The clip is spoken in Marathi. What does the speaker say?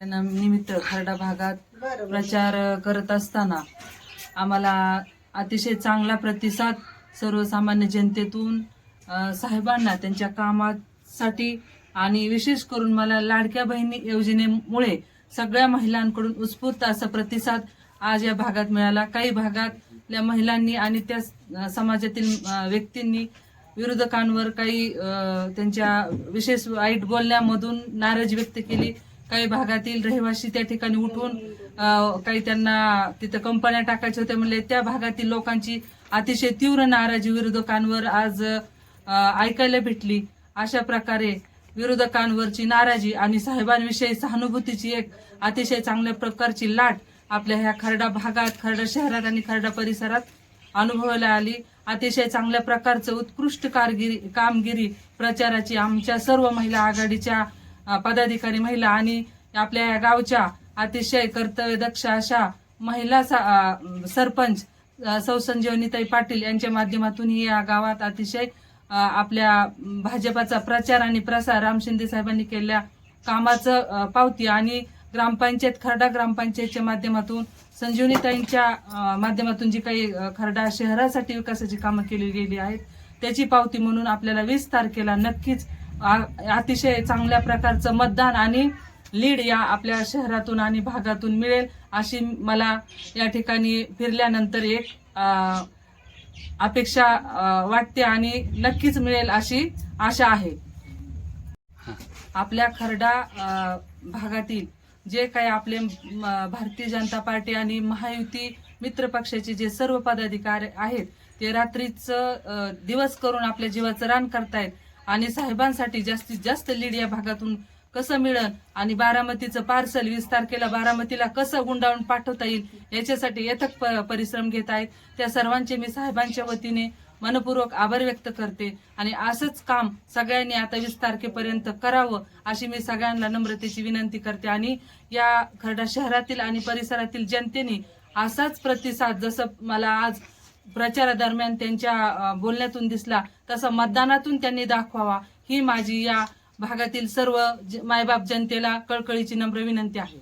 निमित्त खरडा भागात प्रचार करत असताना आम्हाला अतिशय चांगला प्रतिसाद सर्वसामान्य जनतेतून साहेबांना त्यांच्या कामासाठी आणि विशेष करून मला लाडक्या बहिणी योजनेमुळे सगळ्या महिलांकडून उत्स्फूर्त असा प्रतिसाद आज या भागात मिळाला. काही भागातल्या महिलांनी आणि त्या समाजातील व्यक्तींनी विरोधकांवर काही त्यांच्या विशेष वाईट बोलण्यामधून नाराजी व्यक्त केली. काही भागातील रहिवासी त्या ठिकाणी उठून काही त्यांना तिथं कंपन्या टाकायच्या होत्या म्हणले त्या भागातील लोकांची अतिशय तीव्र नाराजी विरोधकांवर आज ऐकायला भेटली. अशा प्रकारे विरोधकांवरची नाराजी आणि साहेबांविषयी सहानुभूतीची एक अतिशय चांगल्या प्रकारची लाट आपल्या ह्या खरडा भागात खरडा शहरात आणि खरडा परिसरात अनुभवायला आली. अतिशय चांगल्या प्रकारचं उत्कृष्ट कारगिरी कामगिरी प्रचाराची आमच्या सर्व महिला आघाडीच्या पदाधिकारी महिला आणि आपल्या या गावच्या अतिशय कर्तव्यदक्ष अशा महिला सा- सरपंच सौ संजीवनीताई पाटील यांच्या माध्यमातून ही या गावात अतिशय आपल्या भाजपाचा प्रचार आणि प्रसार राम शिंदे साहेबांनी केलेल्या कामाचं पावती आणि ग्रामपंचायत खरडा ग्रामपंचायतच्या माध्यमातून संजीवनीताईंच्या माध्यमातून जी काही खरडा शहरासाठी विकासाची कामं केली गेली आहेत त्याची पावती म्हणून आपल्याला वीस तारखेला नक्कीच अतिशय चांगल्या प्रकारचं मतदान आणि लीड या आपल्या शहरातून आणि भागातून मिळेल अशी मला या ठिकाणी फिरल्यानंतर एक अपेक्षा वाटते आणि नक्कीच मिळेल अशी आशा आहे. आपल्या खरडा भागातील जे काही आपले म, भारतीय जनता पार्टी आणि महायुती मित्र पक्षाचे जे सर्व पदाधिकारी आहेत ते रात्रीच दिवस करून आपल्या जीवाचं रान करतायत. आणि साहेबांसाठी जास्तीत जास्त लीड या भागातून कसं मिळेल आणि बारामतीचं पार्सल वीस तारखेला बारामतीला कसं गुंडाळून पाठवता येईल याच्यासाठी यथक प- परिश्रम घेत आहेत. त्या सर्वांचे मी साहेबांच्या वतीने मनपूर्वक आभार व्यक्त करते आणि असंच काम सगळ्यांनी आता वीस तारखेपर्यंत करावं अशी मी सगळ्यांना नम्रतेची विनंती करते आणि या खरडा शहरातील आणि परिसरातील जनतेने असाच प्रतिसाद जसं मला आज प्रचारादरम्यान त्यांच्या बोलण्यातून दिसला तसा मतदानातून त्यांनी दाखवावा ही माझी या भागातील सर्व मायबाप जनतेला कळकळीची नम्र विनंती आहे.